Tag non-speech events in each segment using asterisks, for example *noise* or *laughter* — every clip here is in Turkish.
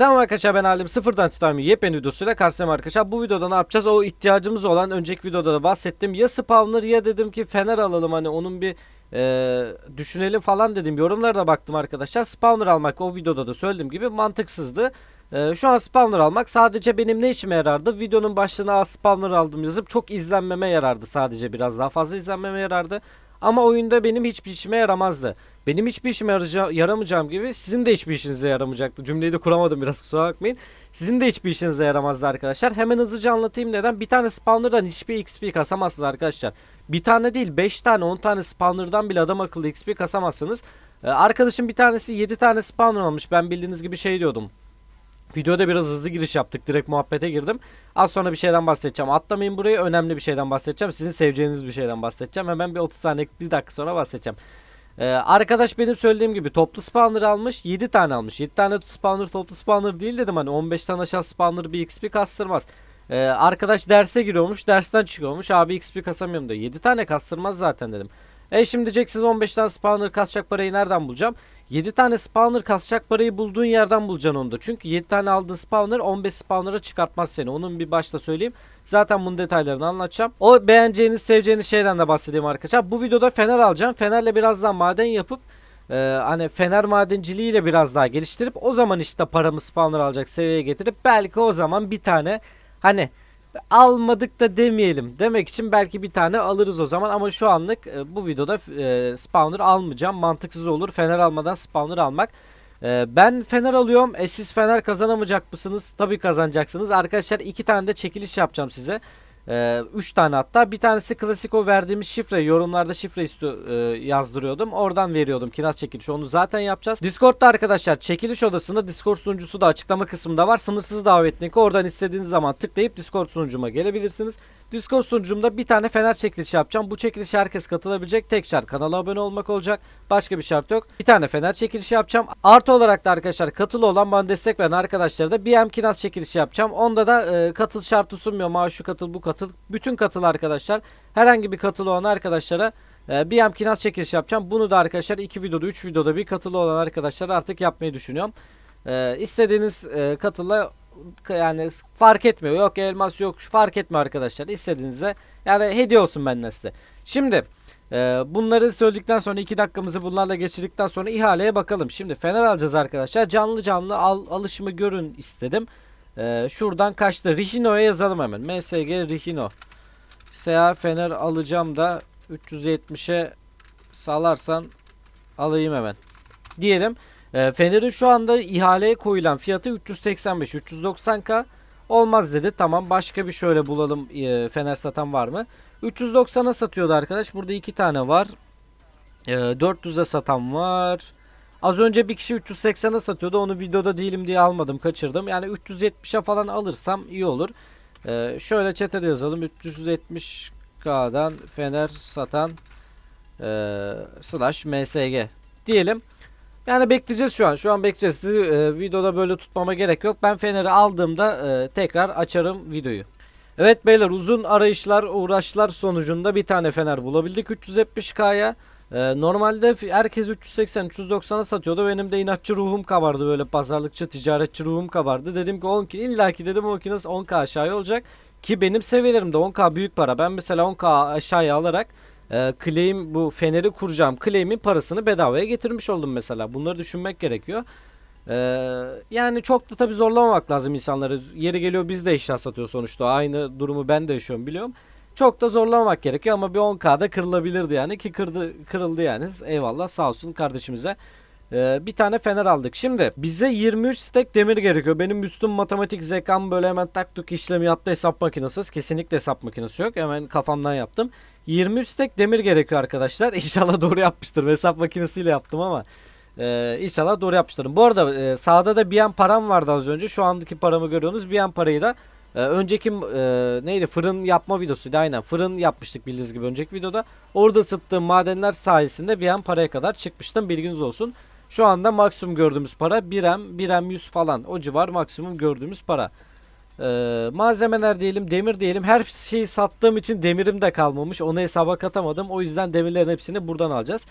Selam arkadaşlar ben Halim sıfırdan titanium yepyeni videosuyla karşınızdayım arkadaşlar. Bu videoda ne yapacağız? O ihtiyacımız olan önceki videoda da bahsettim. Ya spawner ya dedim ki fener alalım hani onun bir e, düşünelim falan dedim. Yorumlara da baktım arkadaşlar. Spawner almak o videoda da söylediğim gibi mantıksızdı. E, şu an spawner almak sadece benim ne işime yarardı? Videonun başlığına "Aa, spawner aldım yazıp çok izlenmeme yarardı sadece biraz daha fazla izlenmeme yarardı. Ama oyunda benim hiçbir işime yaramazdı. Benim hiçbir işime yaramayacağım gibi sizin de hiçbir işinize yaramayacaktı. Cümleyi de kuramadım biraz kusura bakmayın. Sizin de hiçbir işinize yaramazdı arkadaşlar. Hemen hızlıca anlatayım neden. Bir tane spawner'dan hiçbir XP kasamazsınız arkadaşlar. Bir tane değil 5 tane 10 tane spawner'dan bile adam akıllı XP kasamazsınız. Ee, arkadaşım bir tanesi 7 tane spawner almış. Ben bildiğiniz gibi şey diyordum. Videoda biraz hızlı giriş yaptık. Direkt muhabbete girdim. Az sonra bir şeyden bahsedeceğim. Atlamayın buraya. Önemli bir şeyden bahsedeceğim. Sizin seveceğiniz bir şeyden bahsedeceğim. Hemen bir 30 saniye, bir dakika sonra bahsedeceğim. Ee, arkadaş benim söylediğim gibi toplu spawner almış. 7 tane almış. 7 tane spawner toplu spawner değil dedim. Hani 15'ten aşağı spawner bir XP kastırmaz. Ee, arkadaş derse giriyormuş. Dersten çıkıyormuş. Abi XP kasamıyorum da. 7 tane kastırmaz zaten dedim. E şimdi diyeceksiniz 15 tane spawner kasacak parayı nereden bulacağım? 7 tane spawner kasacak parayı bulduğun yerden bulacaksın onu da. Çünkü 7 tane aldığın spawner 15 spawner'a çıkartmaz seni. Onun bir başta söyleyeyim. Zaten bunun detaylarını anlatacağım. O beğeneceğiniz, seveceğiniz şeyden de bahsedeyim arkadaşlar. Bu videoda fener alacağım. Fenerle biraz daha maden yapıp e, hani fener madenciliğiyle biraz daha geliştirip o zaman işte paramı spawner alacak seviyeye getirip belki o zaman bir tane hani almadık da demeyelim. Demek için belki bir tane alırız o zaman. Ama şu anlık e, bu videoda e, spawner almayacağım. Mantıksız olur. Fener almadan spawner almak. E, ben fener alıyorum. E siz fener kazanamayacak mısınız? Tabi kazanacaksınız. Arkadaşlar iki tane de çekiliş yapacağım size 3 tane hatta. Bir tanesi klasik o verdiğimiz şifre. Yorumlarda şifre istiyor, e, yazdırıyordum. Oradan veriyordum. Kiraz çekilişi onu zaten yapacağız. Discord'da arkadaşlar çekiliş odasında Discord sunucusu da açıklama kısmında var. Sınırsız davet linki. Oradan istediğiniz zaman tıklayıp Discord sunucuma gelebilirsiniz Discord sunucumda bir tane fener çekilişi yapacağım. Bu çekilişe herkes katılabilecek. Tek şart kanala abone olmak olacak. Başka bir şart yok. Bir tane fener çekilişi yapacağım. Artı olarak da arkadaşlar katılı olan bana destek veren arkadaşlara da BM kiraz çekilişi yapacağım. Onda da e, katıl şartı sunmuyorum ha şu katıl bu katıl. Bütün katıl arkadaşlar herhangi bir katılı olan arkadaşlara e, BM kiraz çekilişi yapacağım. Bunu da arkadaşlar 2 videoda 3 videoda bir katılı olan arkadaşlar artık yapmayı düşünüyorum. E, istediğiniz e, katıla yani fark etmiyor. Yok elmas yok fark etmiyor arkadaşlar. İstediğinizde yani hediye olsun benden size. Şimdi e, bunları söyledikten sonra 2 dakikamızı bunlarla geçirdikten sonra ihaleye bakalım. Şimdi fener alacağız arkadaşlar. Canlı canlı al, alışımı görün istedim. E, şuradan kaçtı. Rihino'ya yazalım hemen. MSG Rihino. SA fener alacağım da 370'e salarsan alayım hemen. Diyelim. E, Fener'in şu anda ihaleye koyulan fiyatı 385 390k olmaz dedi. Tamam başka bir şöyle bulalım e, Fener satan var mı? 390'a satıyordu arkadaş. Burada iki tane var. E, 400'e satan var. Az önce bir kişi 380'a satıyordu. Onu videoda değilim diye almadım, kaçırdım. Yani 370'e falan alırsam iyi olur. E, şöyle chat'e de yazalım. 370k'dan Fener satan e, slash MSG diyelim. Yani bekleyeceğiz şu an. Şu an bekleyeceğiz. Sizi e, videoda böyle tutmama gerek yok. Ben Fener'i aldığımda e, tekrar açarım videoyu. Evet beyler uzun arayışlar uğraşlar sonucunda bir tane Fener bulabildik 370K'ya. E, normalde herkes 380-390'a satıyordu. Benim de inatçı ruhum kabardı böyle pazarlıkçı ticaretçi ruhum kabardı. Dedim ki 10 ki illaki dedim o ki nasıl 10K aşağıya olacak. Ki benim seviyelerimde 10K büyük para. Ben mesela 10K aşağıya alarak e, claim bu feneri kuracağım claim'in parasını bedavaya getirmiş oldum mesela. Bunları düşünmek gerekiyor. E, yani çok da tabi zorlamamak lazım insanları. Yeri geliyor biz de eşya satıyor sonuçta. Aynı durumu ben de yaşıyorum biliyorum. Çok da zorlamamak gerekiyor ama bir 10K'da kırılabilirdi yani ki kırdı, kırıldı yani. Eyvallah sağ olsun kardeşimize. Ee, bir tane fener aldık. Şimdi bize 23 stek demir gerekiyor. Benim üstüm matematik zekam böyle hemen tak tuk işlemi yaptı hesap makinesi. Kesinlikle hesap makinesi yok. Hemen kafamdan yaptım. 23 stek demir gerekiyor arkadaşlar. *laughs* İnşallah doğru yapmıştır. Hesap makinesiyle yaptım ama. Ee, inşallah doğru yapmıştırım. Bu arada e, sağda da bir an param vardı az önce. Şu andaki paramı görüyorsunuz. Bir an parayı da e, önceki e, neydi fırın yapma videosuydu aynen. Fırın yapmıştık bildiğiniz gibi önceki videoda. Orada ısıttığım madenler sayesinde bir an paraya kadar çıkmıştım. Bilginiz olsun. Şu anda maksimum gördüğümüz para 1M, 1M 100 falan. O civar maksimum gördüğümüz para. Ee, malzemeler diyelim, demir diyelim. Her şeyi sattığım için demirim de kalmamış. Onu hesaba katamadım. O yüzden demirlerin hepsini buradan alacağız.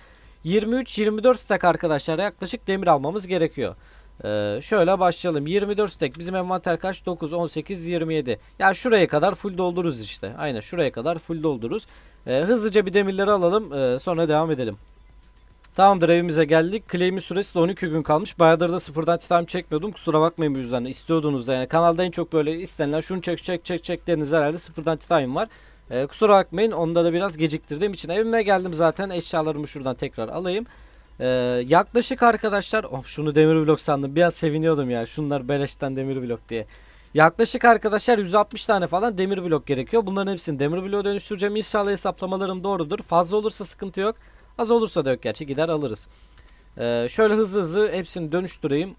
23-24 stack arkadaşlar yaklaşık demir almamız gerekiyor. Ee, şöyle başlayalım. 24 stack. Bizim envanter kaç? 9, 18, 27. Ya şuraya kadar full doldururuz işte. Aynen şuraya kadar full doldururuz. Ee, hızlıca bir demirleri alalım. ee, sonra devam edelim. Tamamdır evimize geldik. Claim'in süresi de 12 gün kalmış. Bayağıdır da sıfırdan titan çekmiyordum. Kusura bakmayın bu yüzden. İstiyordunuz da yani. Kanalda en çok böyle istenilen şunu çek çek çek çek dediniz herhalde sıfırdan titan var. Ee, kusura bakmayın. Onda da biraz geciktirdiğim için evime geldim zaten. Eşyalarımı şuradan tekrar alayım. Ee, yaklaşık arkadaşlar oh, şunu demir blok sandım. Biraz seviniyordum ya. Şunlar beleşten demir blok diye. Yaklaşık arkadaşlar 160 tane falan demir blok gerekiyor. Bunların hepsini demir bloğa dönüştüreceğim. İnşallah hesaplamalarım doğrudur. Fazla olursa sıkıntı yok. Az olursa da yok gerçi gider alırız. Ee, şöyle hızlı hızlı hepsini dönüştüreyim.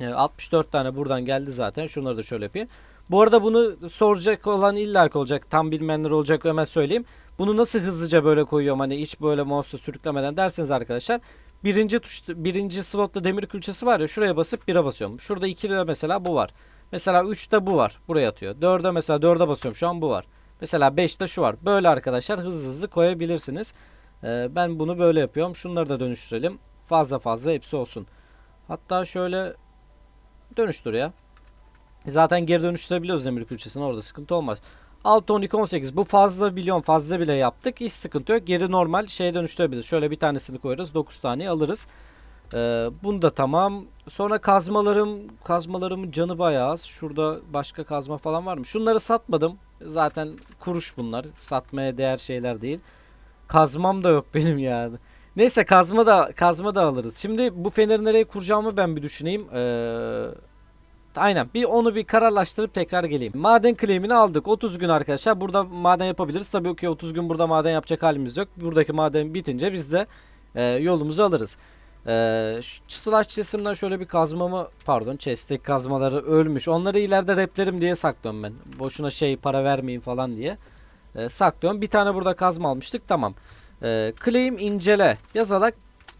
Ee, 64 tane buradan geldi zaten. Şunları da şöyle yapayım. Bu arada bunu soracak olan illaki olacak. Tam bilmeyenler olacak hemen söyleyeyim. Bunu nasıl hızlıca böyle koyuyorum hani hiç böyle mouse'u sürüklemeden derseniz arkadaşlar. Birinci tuş, birinci slotta demir külçesi var ya şuraya basıp 1'e basıyorum. Şurada 2'de mesela bu var. Mesela 3'te bu var. Buraya atıyor. 4'e mesela 4'e basıyorum. Şu an bu var. Mesela 5'te şu var. Böyle arkadaşlar hızlı hızlı koyabilirsiniz. Ee, ben bunu böyle yapıyorum. Şunları da dönüştürelim. Fazla fazla hepsi olsun. Hatta şöyle dönüştür ya. Zaten geri dönüştürebiliyoruz demir külçesini orada sıkıntı olmaz. 6, 12, 18 bu fazla biliyorum fazla bile yaptık. Hiç sıkıntı yok. Geri normal şeye dönüştürebiliriz. Şöyle bir tanesini koyarız. 9 tane alırız. Ee, bunu da tamam. Sonra kazmalarım kazmalarımın canı bayağı az. Şurada başka kazma falan var mı? Şunları satmadım. Zaten kuruş bunlar. Satmaya değer şeyler değil. Kazmam da yok *laughs* benim yani. Neyse kazma da kazma da alırız. Şimdi bu feneri nereye kuracağımı ben bir düşüneyim. Ee, aynen bir onu bir kararlaştırıp tekrar geleyim. Maden claim'ini aldık. 30 gün arkadaşlar. Burada maden yapabiliriz. Tabii ki 30 gün burada maden yapacak halimiz yok. Buradaki maden bitince biz de e, yolumuzu alırız. Ee, slash chest'imden şöyle bir kazmamı pardon chest'teki kazmaları ölmüş. Onları ileride replerim diye saklıyorum ben. Boşuna şey para vermeyin falan diye. Ee, saklıyorum. Bir tane burada kazma almıştık. Tamam. Ee, claim incele yazarak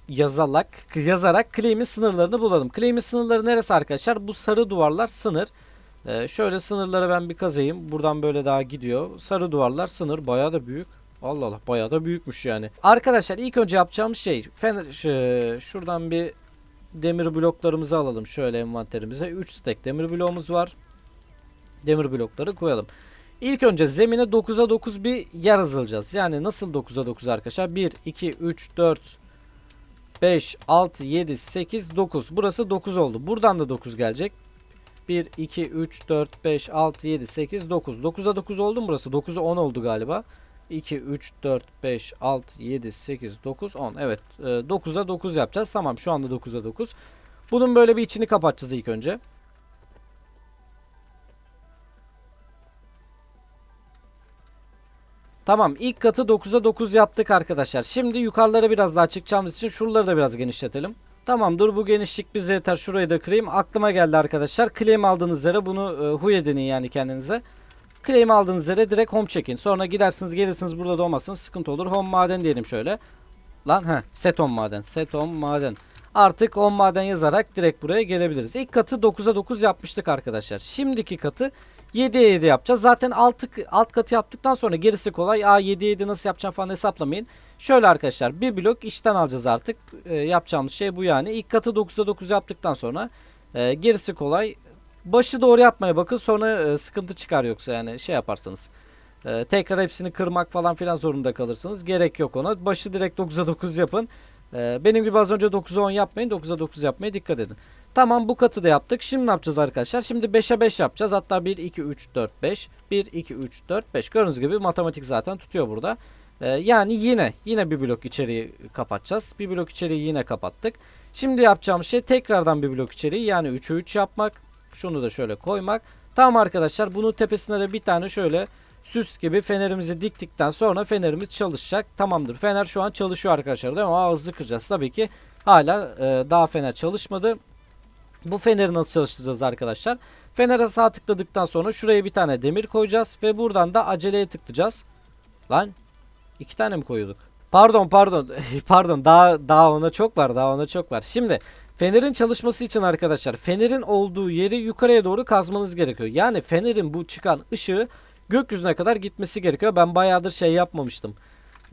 yazalak yazarak claim'in sınırlarını bulalım. Claim'in sınırları neresi arkadaşlar? Bu sarı duvarlar sınır. Ee, şöyle sınırları ben bir kazayım. Buradan böyle daha gidiyor. Sarı duvarlar sınır. Bayağı da büyük. Allah Allah bayağı da büyükmüş yani. Arkadaşlar ilk önce yapacağımız şey fener, şu- şuradan bir demir bloklarımızı alalım şöyle envanterimize. 3 stack demir bloğumuz var. Demir blokları koyalım. İlk önce zemine 9'a 9 bir yer hazırlayacağız. Yani nasıl 9'a 9 arkadaşlar? 1, 2, 3, 4, 5, 6, 7, 8, 9. Burası 9 oldu. Buradan da 9 gelecek. 1, 2, 3, 4, 5, 6, 7, 8, 9. 9'a 9 oldu mu burası? 9'a 10 oldu galiba. 2, 3, 4, 5, 6, 7, 8, 9, 10. Evet. e, 9'a 9 yapacağız. Tamam şu anda 9'a 9. Bunun böyle bir içini kapatacağız ilk önce. Tamam ilk katı 9'a 9 yaptık arkadaşlar. Şimdi yukarılara biraz daha çıkacağımız için şuraları da biraz genişletelim. Tamam dur bu genişlik bize yeter. Şurayı da kırayım. Aklıma geldi arkadaşlar. Claim aldığınız yere bunu e, huy edinin yani kendinize. Claim aldığınız yere direkt home çekin. Sonra gidersiniz gelirsiniz burada da olmazsınız sıkıntı olur. Home maden diyelim şöyle. Lan he set home maden. Set home maden. Artık home maden yazarak direkt buraya gelebiliriz. İlk katı 9'a 9 yapmıştık arkadaşlar. Şimdiki katı 7'ye 7 yapacağız. Zaten alt, alt katı yaptıktan sonra gerisi kolay. Aa 7'ye 7 nasıl yapacağım falan hesaplamayın. Şöyle arkadaşlar bir blok işten alacağız artık. Ee, yapacağımız şey bu yani. İlk katı 9'a 9 yaptıktan sonra e, gerisi kolay. Başı doğru yapmaya bakın sonra e, sıkıntı çıkar yoksa yani şey yaparsanız. E, tekrar hepsini kırmak falan filan zorunda kalırsınız. Gerek yok ona. Başı direkt 9'a 9 yapın. E, benim gibi az önce 9'a 10 yapmayın. 9'a 9 yapmaya dikkat edin. Tamam bu katı da yaptık. Şimdi ne yapacağız arkadaşlar? Şimdi 5'e 5 yapacağız. Hatta 1, 2, 3, 4, 5. 1, 2, 3, 4, 5. Gördüğünüz gibi matematik zaten tutuyor burada. E, yani yine yine bir blok içeriği kapatacağız. Bir blok içeriği yine kapattık. Şimdi yapacağımız şey tekrardan bir blok içeriği yani 3'ü 3 yapmak. Şunu da şöyle koymak. Tamam arkadaşlar bunun tepesine de bir tane şöyle süs gibi fenerimizi diktikten sonra fenerimiz çalışacak. Tamamdır. Fener şu an çalışıyor arkadaşlar değil mi? Aa, hızlı kıracağız. Tabii ki hala e, daha fener çalışmadı. Bu feneri nasıl çalıştıracağız arkadaşlar? Fenere sağ tıkladıktan sonra şuraya bir tane demir koyacağız ve buradan da aceleye tıklayacağız. Lan iki tane mi koyuyorduk? Pardon pardon *laughs* pardon daha daha ona çok var daha ona çok var. Şimdi fenerin çalışması için arkadaşlar fenerin olduğu yeri yukarıya doğru kazmanız gerekiyor. Yani fenerin bu çıkan ışığı gökyüzüne kadar gitmesi gerekiyor. Ben bayağıdır şey yapmamıştım.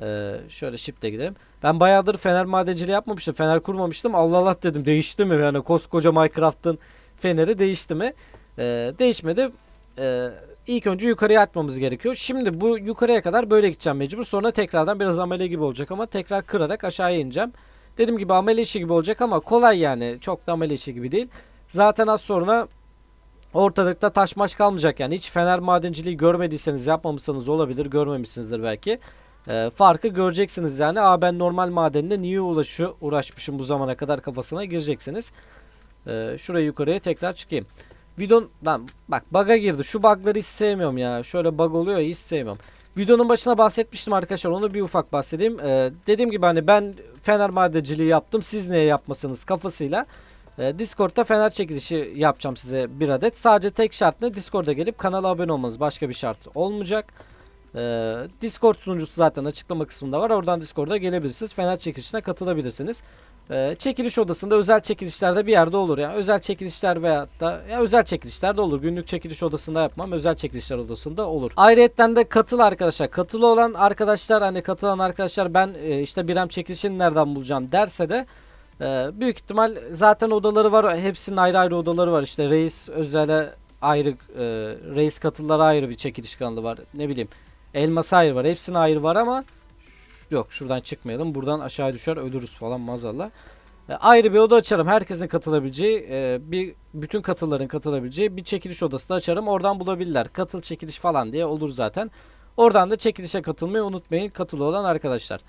Ee, şöyle shift'e gidelim. Ben bayağıdır fener madenciliği yapmamıştım. Fener kurmamıştım. Allah Allah dedim değişti mi? Yani koskoca Minecraft'ın feneri değişti mi? Ee, değişmedi. Ee, ilk önce yukarıya atmamız gerekiyor. Şimdi bu yukarıya kadar böyle gideceğim mecbur. Sonra tekrardan biraz amele gibi olacak ama tekrar kırarak aşağıya ineceğim. Dediğim gibi amele işi gibi olacak ama kolay yani. Çok da amele işi gibi değil. Zaten az sonra ortalıkta taş maş kalmayacak yani. Hiç fener madenciliği görmediyseniz yapmamışsanız olabilir. Görmemişsinizdir belki. Ee, farkı göreceksiniz yani. Aa ben normal madenle niye uğraşı, uğraşmışım bu zamana kadar kafasına gireceksiniz. Ee, şuraya yukarıya tekrar çıkayım. Videonun lan bak bug'a girdi. Şu bug'ları hiç sevmiyorum ya. Şöyle bug oluyor hiç sevmiyorum. Videonun başına bahsetmiştim arkadaşlar. Onu bir ufak bahsedeyim. Ee, dediğim gibi hani ben fener madenciliği yaptım. Siz niye yapmasınız kafasıyla. Ee, Discord'da fener çekilişi yapacağım size bir adet. Sadece tek şart ne? Discord'a gelip kanala abone olmanız. Başka bir şart olmayacak. Ee, Discord sunucusu zaten açıklama kısmında var. Oradan Discord'a gelebilirsiniz. Fener çekilişine katılabilirsiniz. Ee, çekiliş odasında özel çekilişlerde bir yerde olur ya. Özel çekilişler veyahut da ya özel çekilişler de olur. Günlük çekiliş odasında yapmam. Özel çekilişler odasında olur. Ayrıyetten de katıl arkadaşlar. Katılı olan arkadaşlar hani katılan arkadaşlar ben e, işte Birem çekilişini nereden bulacağım derse de e, büyük ihtimal zaten odaları var. Hepsinin ayrı ayrı odaları var. İşte reis özele ayrı e, reis katıllara ayrı bir çekiliş kanalı var. Ne bileyim elması ayrı var. Hepsine ayrı var ama yok şuradan çıkmayalım. Buradan aşağı düşer ölürüz falan mazallah. E, ayrı bir oda açarım. Herkesin katılabileceği, e, bir bütün katılların katılabileceği bir çekiliş odası da açarım. Oradan bulabilirler. Katıl çekiliş falan diye olur zaten. Oradan da çekilişe katılmayı unutmayın. Katılı olan arkadaşlar.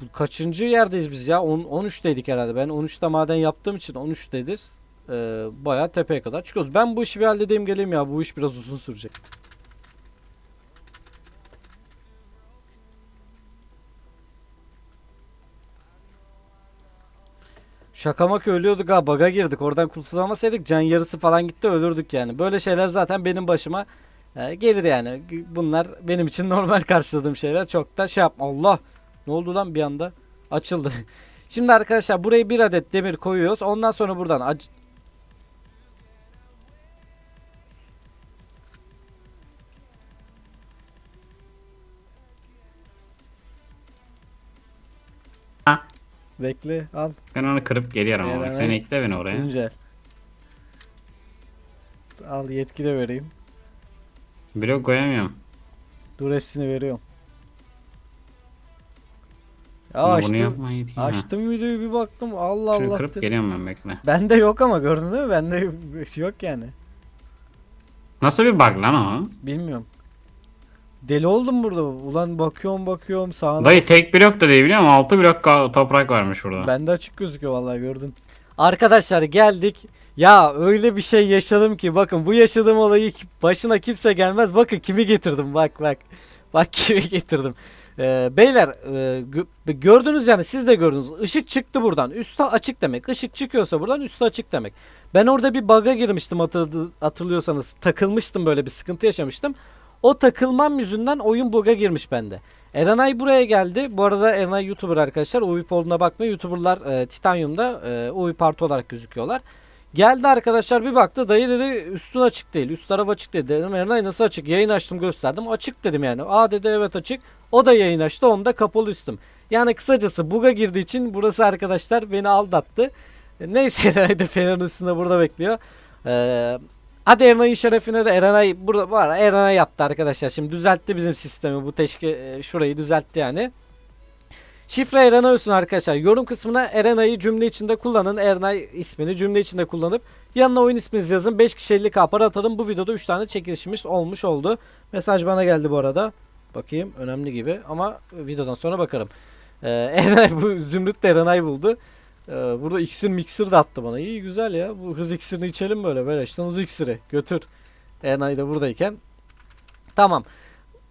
Bu kaçıncı yerdeyiz biz ya? 10, 13'teydik herhalde. Ben 13'te maden yaptığım için 13'tedir. E, bayağı tepeye kadar çıkıyoruz. Ben bu işi bir halledeyim geleyim ya. Bu iş biraz uzun sürecek. Şakamak ölüyorduk ha baga girdik oradan kurtulamasaydık can yarısı falan gitti ölürdük yani. Böyle şeyler zaten benim başıma e, gelir yani. Bunlar benim için *laughs* normal karşıladığım şeyler çok da şey yapma. Allah ne oldu lan bir anda açıldı. *laughs* Şimdi arkadaşlar buraya bir adet demir koyuyoruz. Ondan sonra buradan Bekle al Ben onu kırıp geliyorum ama bak sen ekle beni oraya. güncel. Al yetki de vereyim. Blok koyamıyorum. Dur hepsini veriyorum. Ya Ama bunu açtım. Ha. Açtım videoyu bir baktım Allah Şunu Allah. kırıp dedim. geliyorum ben bekle. Bende yok ama gördün değil mi? Bende yok yani. Nasıl bir bug lan o? Bilmiyorum. Deli oldum burada. Ulan bakıyorum bakıyorum sağına. Dayı tek blok da değil biliyor musun? 6 blok toprak varmış burada. Bende açık gözüküyor vallahi gördün. Arkadaşlar geldik. Ya öyle bir şey yaşadım ki bakın bu yaşadığım olayı başına kimse gelmez. Bakın kimi getirdim bak bak. Bak *laughs* kimi getirdim. Ee, beyler e, gö- gördünüz yani siz de gördünüz. Işık çıktı buradan. Üstü açık demek. Işık çıkıyorsa buradan üstü açık demek. Ben orada bir bug'a girmiştim hatırlı- hatırlıyorsanız. Takılmıştım böyle bir sıkıntı yaşamıştım. O takılmam yüzünden oyun bug'a girmiş bende. Erenay buraya geldi. Bu arada Erenay YouTuber arkadaşlar. UVP olduğuna bakmayın. YouTuber'lar e, Titanium'da e, UVP artı olarak gözüküyorlar. Geldi arkadaşlar bir baktı dayı dedi üstün açık değil. Üst taraf açık dedi. Dedim Erenay nasıl açık? Yayın açtım gösterdim. Açık dedim yani. Aa dedi evet açık. O da yayın açtı. Onda kapalı üstüm. Yani kısacası bug'a girdiği için burası arkadaşlar beni aldattı. E, Neyse Erenay da Fener'in üstünde burada bekliyor. Eee Hadi Erenay'ın şerefine de Erenay burada var. Erenay yaptı arkadaşlar. Şimdi düzeltti bizim sistemi. Bu teşki e, şurayı düzeltti yani. Şifre Erenay olsun arkadaşlar. Yorum kısmına Erenay'ı cümle içinde kullanın. Erenay ismini cümle içinde kullanıp yanına oyun isminizi yazın. 5 kişi 50 para atalım. Bu videoda 3 tane çekilişimiz olmuş oldu. Mesaj bana geldi bu arada. Bakayım önemli gibi ama videodan sonra bakarım. Ee, *laughs* Erenay bu Zümrüt de Erenay buldu. Ee, burada iksir miksir de attı bana. İyi güzel ya. Bu hız iksirini içelim böyle. Böyle işte hız iksiri. Götür. Erenay da buradayken. Tamam.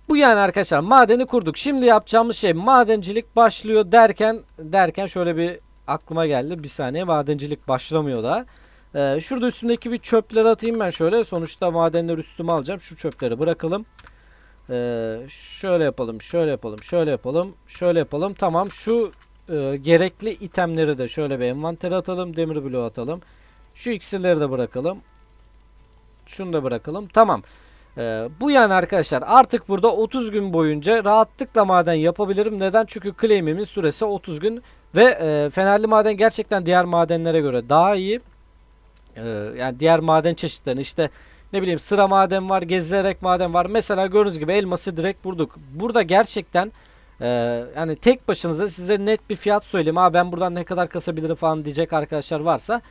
Bu yani arkadaşlar madeni kurduk. Şimdi yapacağımız şey madencilik başlıyor derken derken şöyle bir aklıma geldi. Bir saniye madencilik başlamıyor da. Ee, şurada üstümdeki bir çöpleri atayım ben şöyle. Sonuçta madenleri üstüme alacağım. Şu çöpleri bırakalım. Ee, şöyle yapalım, şöyle yapalım, şöyle yapalım, şöyle yapalım. Tamam şu e, gerekli itemleri de şöyle bir envantere atalım. Demir bloğu atalım. Şu iksirleri de bırakalım. Şunu da bırakalım. Tamam. Ee, bu yani arkadaşlar artık burada 30 gün boyunca rahatlıkla maden yapabilirim. Neden? Çünkü claim'imin süresi 30 gün ve e, fenerli maden gerçekten diğer madenlere göre daha iyi. Ee, yani diğer maden çeşitlerini işte ne bileyim sıra maden var, gezerek maden var. Mesela gördüğünüz gibi elması direkt vurduk. Burada gerçekten e, yani tek başınıza size net bir fiyat söyleyeyim. Ha ben buradan ne kadar kasabilirim falan diyecek arkadaşlar varsa.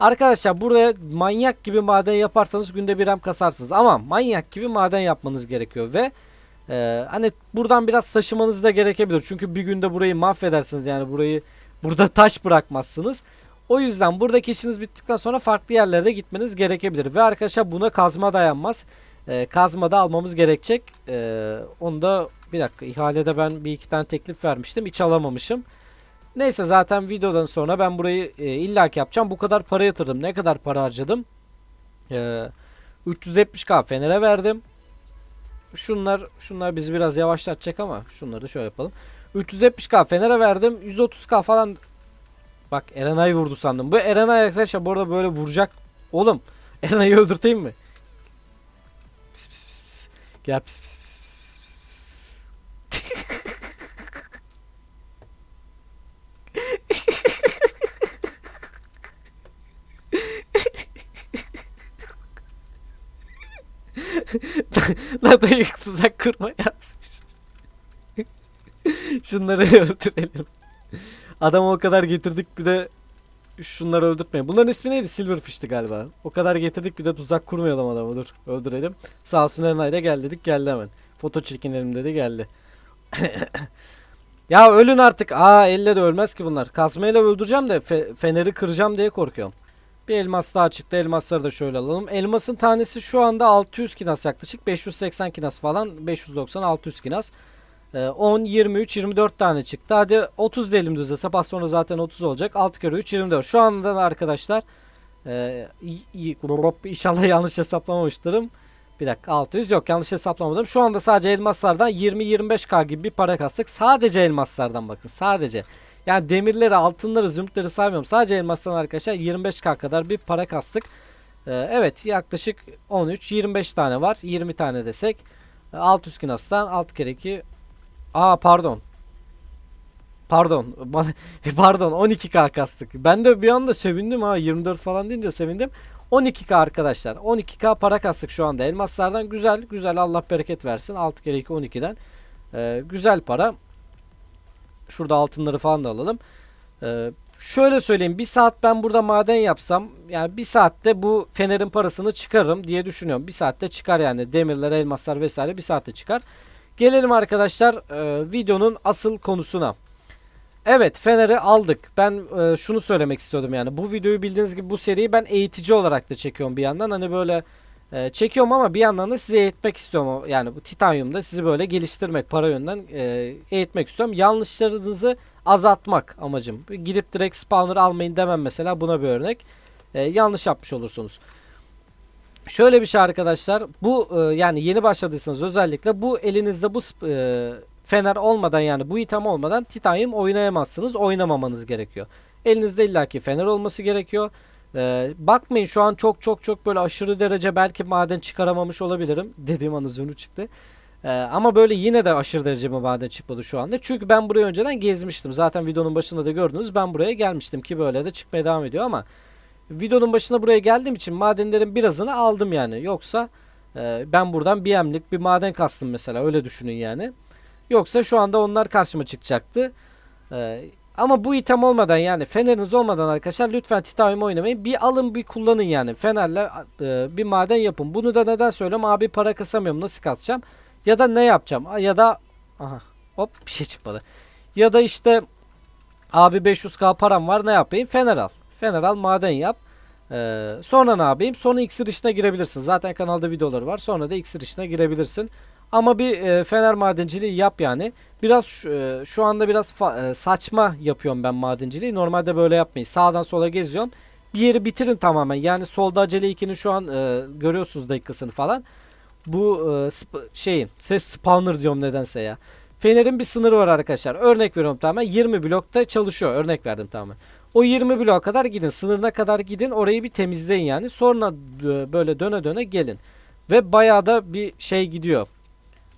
Arkadaşlar buraya manyak gibi maden yaparsanız günde bir hem kasarsınız. Ama manyak gibi maden yapmanız gerekiyor ve e, hani buradan biraz taşımanız da gerekebilir. Çünkü bir günde burayı mahvedersiniz yani burayı burada *laughs* taş bırakmazsınız. O yüzden buradaki işiniz bittikten sonra farklı yerlere gitmeniz gerekebilir. Ve arkadaşlar buna kazma dayanmaz. E, kazma da almamız gerekecek. E, onu da bir dakika ihalede ben bir iki tane teklif vermiştim. Hiç alamamışım. Neyse zaten videodan sonra ben burayı e, illaki yapacağım. Bu kadar para yatırdım. Ne kadar para harcadım? E, 370k Fener'e verdim. Şunlar şunlar bizi biraz yavaşlatacak ama şunları da şöyle yapalım. 370k Fener'e verdim. 130k falan Bak Erenay vurdu sandım. Bu Erenay arkadaşlar bu arada böyle vuracak. Oğlum Erenay'ı öldürteyim mi? Pis pis pis pis. Gel pis pis pis pis pis. *laughs* Lan dayı tuzak kurma yazmış. Şunları öldürelim. Adamı o kadar getirdik bir de şunları öldürtmeyin. Bunların ismi neydi? Silverfish'ti galiba. O kadar getirdik bir de tuzak kurmayalım adamı dur. Öldürelim. Sağ olsun Erenay da gel dedik geldi hemen. Foto çekinelim dedi geldi. *coughs* ya ölün artık. Aa elle de ölmez ki bunlar. Kazmayla öldüreceğim de fe- feneri kıracağım diye korkuyorum. Bir elmas daha çıktı. Elmasları da şöyle alalım. Elmasın tanesi şu anda 600 kinas yaklaşık. 580 kinas falan. 590 600 kinas. Ee, 10, 23, 24 tane çıktı. Hadi 30 diyelim düz hesap. Sonra zaten 30 olacak. 6 kere 3, 24. Şu anda da arkadaşlar e, inşallah yanlış hesaplamamıştırım. Bir dakika 600 yok yanlış hesaplamadım. Şu anda sadece elmaslardan 20-25k gibi bir para kastık. Sadece elmaslardan bakın sadece. Yani demirleri, altınları, zümrütleri saymıyorum. Sadece elmastan arkadaşlar 25k kadar bir para kastık. Ee, evet yaklaşık 13-25 tane var. 20 tane desek. 600 kinastan 6 kere 2 Aa pardon. Pardon. *laughs* Pardon 12k kastık. Ben de bir anda sevindim ha 24 falan deyince sevindim. 12k arkadaşlar. 12k para kastık şu anda elmaslardan. Güzel güzel Allah bereket versin. 6 kere 2 12'den. Ee, güzel para. Şurada altınları falan da alalım. Ee, şöyle söyleyeyim. Bir saat ben burada maden yapsam yani bir saatte bu fenerin parasını çıkarırım diye düşünüyorum. Bir saatte çıkar yani demirler, elmaslar vesaire bir saatte çıkar. Gelelim arkadaşlar e, videonun asıl konusuna. Evet Fener'i aldık. Ben e, şunu söylemek istiyordum yani. Bu videoyu bildiğiniz gibi bu seriyi ben eğitici olarak da çekiyorum bir yandan. Hani böyle e, çekiyorum ama bir yandan da size eğitmek istiyorum. Yani bu Titanium'da sizi böyle geliştirmek, para yönden e, eğitmek istiyorum. Yanlışlarınızı azaltmak amacım. Gidip direkt spawner almayın demem mesela buna bir örnek. E, yanlış yapmış olursunuz. Şöyle bir şey arkadaşlar. Bu e, yani yeni başladıysanız özellikle bu elinizde bu e, fener olmadan yani bu item olmadan titanium oynayamazsınız. Oynamamanız gerekiyor. Elinizde illaki fener olması gerekiyor. E, bakmayın şu an çok çok çok böyle aşırı derece belki maden çıkaramamış olabilirim. *laughs* Dediğim an zümrüt çıktı. E, ama böyle yine de aşırı derece bir maden çıkmadı şu anda. Çünkü ben burayı önceden gezmiştim. Zaten videonun başında da gördünüz. Ben buraya gelmiştim ki böyle de çıkmaya devam ediyor ama videonun başına buraya geldiğim için madenlerin birazını aldım yani. Yoksa e, ben buradan bir emlik bir maden kastım mesela öyle düşünün yani. Yoksa şu anda onlar karşıma çıkacaktı. E, ama bu item olmadan yani feneriniz olmadan arkadaşlar lütfen titanium oynamayın. Bir alın bir kullanın yani. Fenerle e, bir maden yapın. Bunu da neden söylüyorum? Abi para kasamıyorum nasıl kasacağım? Ya da ne yapacağım? Ya da aha hop bir şey çıkmadı. Ya da işte abi 500k param var ne yapayım? Fener al. Fener al maden yap. Ee, sonra ne yapayım? Sonra iksir işine girebilirsin. Zaten kanalda videoları var. Sonra da iksir işine girebilirsin. Ama bir e, fener madenciliği yap yani. Biraz e, şu anda biraz e, saçma yapıyorum ben madenciliği. Normalde böyle yapmayın. Sağdan sola geziyorum. Bir yeri bitirin tamamen. Yani solda acele 2'nin şu an e, görüyorsunuz dakikasını falan. Bu e, sp- şeyin sp- spawner diyorum nedense ya. Fener'in bir sınırı var arkadaşlar. Örnek veriyorum tamamen 20 blokta çalışıyor. Örnek verdim tamamen. O 20 bloğa kadar gidin. Sınırına kadar gidin. Orayı bir temizleyin yani. Sonra e, böyle döne döne gelin. Ve bayağı da bir şey gidiyor.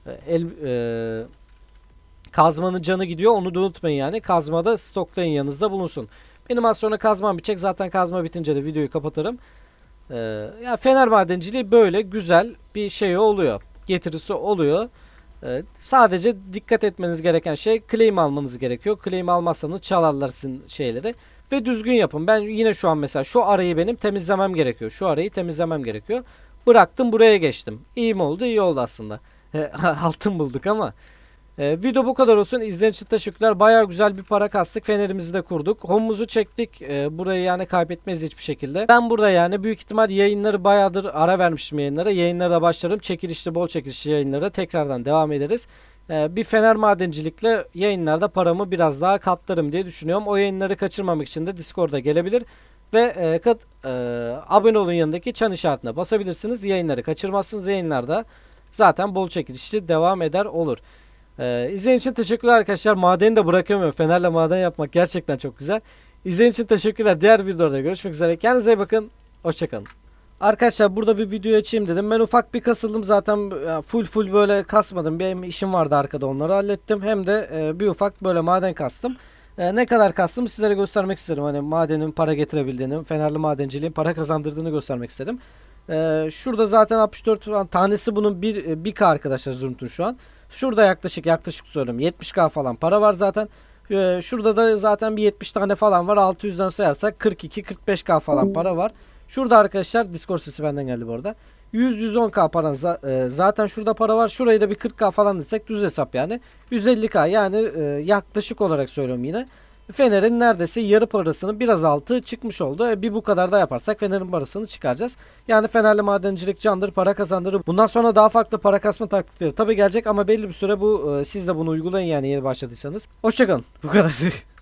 E, El, e, kazmanın canı gidiyor. Onu da unutmayın yani. Kazmada stoklayın yanınızda bulunsun. Benim az sonra kazmam bitecek. Zaten kazma bitince de videoyu kapatırım. Ee, ya Fener madenciliği böyle güzel bir şey oluyor. Getirisi oluyor. Ee, sadece dikkat etmeniz gereken şey claim almanız gerekiyor. Claim almazsanız çalarlar sizin şeyleri. Ve düzgün yapın. Ben yine şu an mesela şu arayı benim temizlemem gerekiyor. Şu arayı temizlemem gerekiyor. Bıraktım buraya geçtim. İyi mi oldu? İyi oldu aslında. *laughs* Altın bulduk ama. Ee, video bu kadar olsun. İzlediğiniz için teşekkürler. Bayağı güzel bir para kastık. Fenerimizi de kurduk. Home'umuzu çektik. Ee, burayı yani kaybetmeyiz hiçbir şekilde. Ben burada yani büyük ihtimal yayınları bayağıdır ara vermiştim yayınlara. Yayınlara da başlarım. Çekilişli bol çekilişli yayınlara tekrardan devam ederiz. Ee, bir fener madencilikle yayınlarda paramı biraz daha katlarım diye düşünüyorum. O yayınları kaçırmamak için de Discord'a gelebilir. Ve e, kat, e, abone olun yanındaki çan işaretine basabilirsiniz. Yayınları kaçırmazsınız. Yayınlarda zaten bol çekilişli devam eder olur. Ee, izlediğiniz için teşekkürler arkadaşlar. Madeni de bırakamıyorum. Fenerle maden yapmak gerçekten çok güzel. İzlediğiniz için teşekkürler. Diğer videoda görüşmek üzere. Kendinize iyi bakın. Hoşçakalın. Arkadaşlar burada bir video açayım dedim. Ben ufak bir kasıldım zaten full full böyle kasmadım. Benim işim vardı arkada onları hallettim. Hem de e, bir ufak böyle maden kastım. E, ne kadar kastım sizlere göstermek isterim. Hani madenin para getirebildiğini, fenerli madenciliğin para kazandırdığını göstermek istedim. E, şurada zaten 64 falan tanesi bunun bir, e, bir K arkadaşlar Zümrüt'ün şu an. Şurada yaklaşık yaklaşık söylüyorum 70k falan para var zaten. Ee, şurada da zaten bir 70 tane falan var. 600'den sayarsak 42-45k falan para var. Şurada arkadaşlar Discord sesi benden geldi bu arada. 100-110k para za- e, zaten şurada para var. Şurayı da bir 40k falan desek düz hesap yani. 150k yani e, yaklaşık olarak söylüyorum yine. Fener'in neredeyse yarı parasının biraz altı çıkmış oldu. E, bir bu kadar da yaparsak Fener'in parasını çıkaracağız. Yani Fener'le madencilik candır, para kazandırır. Bundan sonra daha farklı para kasma taktikleri tabi gelecek ama belli bir süre bu e, siz de bunu uygulayın yani yeni başladıysanız. Hoşçakalın. Bu kadar. *laughs*